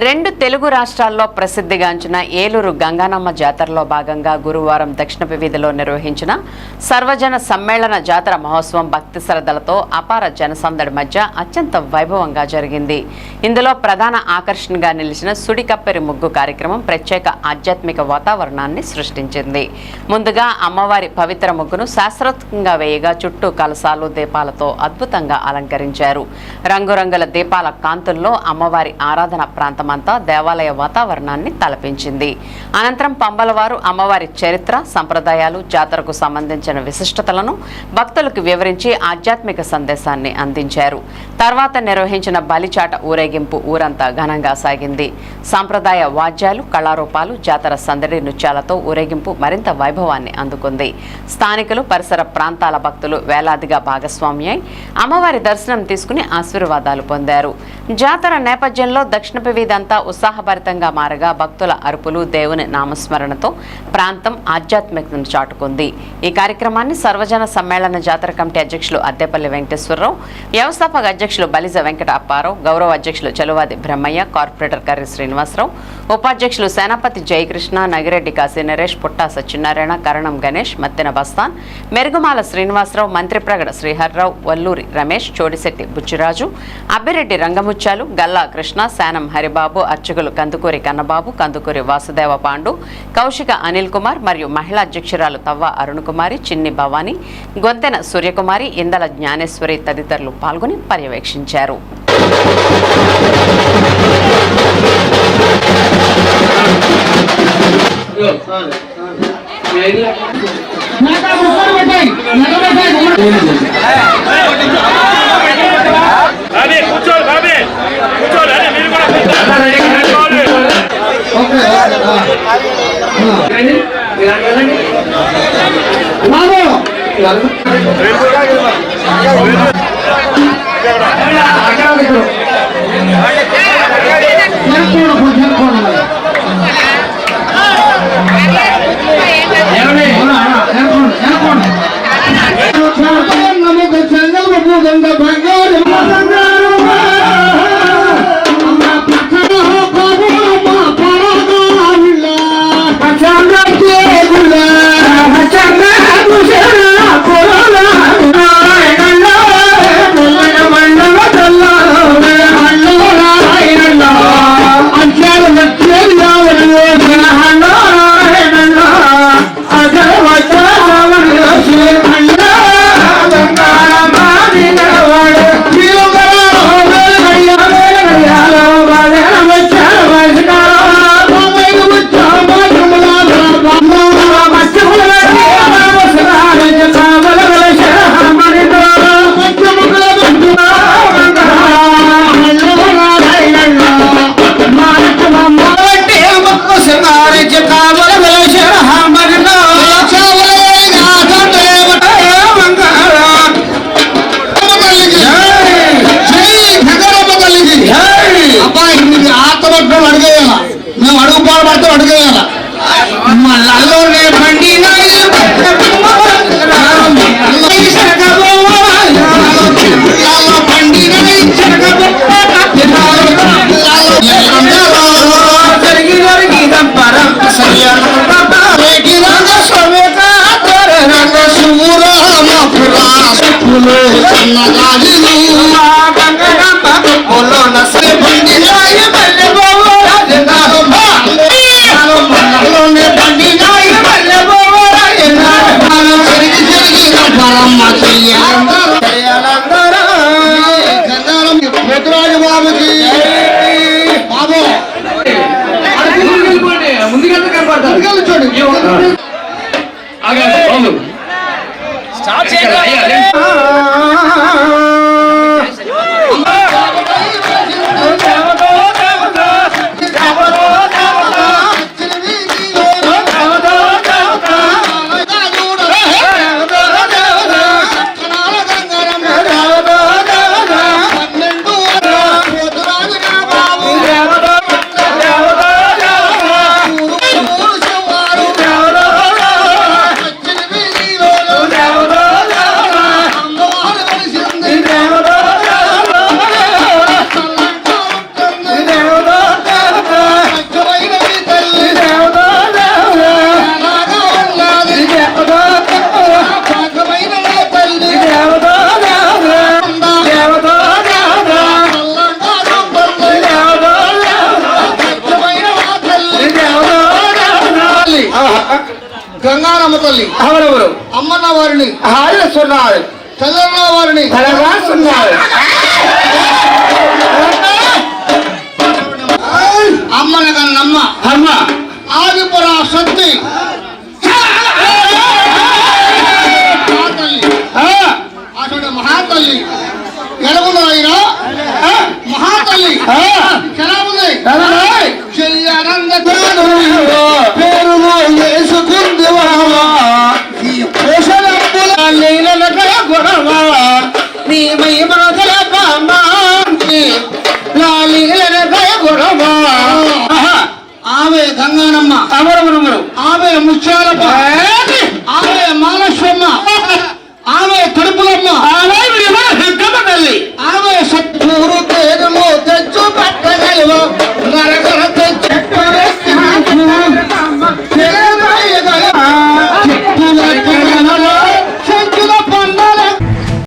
రెండు తెలుగు రాష్ట్రాల్లో ప్రసిద్ధిగాంచిన ఏలూరు గంగానమ్మ జాతరలో భాగంగా గురువారం దక్షిణ వీధిలో నిర్వహించిన సర్వజన సమ్మేళన జాతర మహోత్సవం భక్తి శ్రద్ధలతో అపార జనసందడి మధ్య అత్యంత వైభవంగా జరిగింది. ఇందులో ప్రధాన ఆకర్షణగా నిలిచిన సుడికప్పెరి ముగ్గు కార్యక్రమం ప్రత్యేక ఆధ్యాత్మిక వాతావరణాన్ని సృష్టించింది. ముందుగా అమ్మవారి పవిత్ర ముగ్గును శాస్త్రోత్కంగా వేయగా చుట్టూ కలసాలు దీపాలతో అద్భుతంగా అలంకరించారు. రంగురంగుల దీపాల కాంతుల్లో అమ్మవారి ఆరాధన ప్రాంతం ప్రాంతమంతా దేవాలయ వాతావరణాన్ని తలపించింది. అనంతరం పంబలవారు అమ్మవారి చరిత్ర సంప్రదాయాలు జాతరకు సంబంధించిన విశిష్టతలను భక్తులకు వివరించి ఆధ్యాత్మిక సందేశాన్ని అందించారు. తర్వాత నిర్వహించిన బలిచాట ఊరేగింపు ఊరంతా ఘనంగా సాగింది. సాంప్రదాయ వాద్యాలు కళారూపాలు జాతర సందడి నృత్యాలతో ఊరేగింపు మరింత వైభవాన్ని అందుకుంది. స్థానికులు పరిసర ప్రాంతాల భక్తులు వేలాదిగా భాగస్వామ్యై అమ్మవారి దర్శనం తీసుకుని ఆశీర్వాదాలు పొందారు. జాతర నేపథ్యంలో దక్షిణపు ఇదంతా ఉత్సాహభరితంగా మారగా భక్తుల అరుపులు దేవుని నామస్మరణతో ప్రాంతం ఆధ్యాత్మికతను చాటుకుంది. ఈ కార్యక్రమాన్ని సర్వజన సమ్మేళన జాతర కమిటీ అధ్యక్షులు అద్దెపల్లి వెంకటేశ్వరరావు వ్యవస్థాపక అధ్యక్షులు బలిజ వెంకట అప్పారావు గౌరవ అధ్యక్షులు చలువాది బ్రహ్మయ్య కార్పొరేటర్ కర్రి శ్రీనివాసరావు ఉపాధ్యక్షులు సేనాపతి జయకృష్ణ నగిరెడ్డి కాశీ నరేష్ పుట్టా సత్యనారాయణ కరణం గణేష్ మత్తెన బస్తాన్ మెరుగుమాల శ్రీనివాసరావు మంత్రిప్రగడ శ్రీహర్రావు వల్లూరి రమేష్ చోడిశెట్టి బుచ్చిరాజు అబ్బిరెడ్డి రంగముత్యాలు గల్లా కృష్ణ శానం హరిబాబు అర్చకులు కందుకూరి కన్నబాబు కందుకూరి వాసుదేవ పాండు కౌశిక అనిల్ కుమార్ మరియు మహిళా అధ్యక్షురాలు తవ్వ అరుణకుమారి చిన్ని భవాని గొంతెన సూర్యకుమారి ఇందల జ్ఞానేశ్వరి తదితరులు పాల్గొని పర్యవేక్షించారు. కూర్చోండి ఆత్మభద్రం పెద్దరాజు బాబుకి బాబు ముందుకెళ్ళి చూడు స్టార్ట్ சொல்லி. அவரவரு அம்மனா வாரணி ஆயிர சொன்னார். சந்திரனா வாரணி அழகா சொன்னார். அம்மனகன் அம்மா. அம்மா. ஆதிபுரா சக்தி ముత్యాలమ్మ ఆమె మానసమ్మ ఆమె కడుపులమ్మ. ఆమె సత్పూరు తేనెము తెచ్చు పట్టగలవు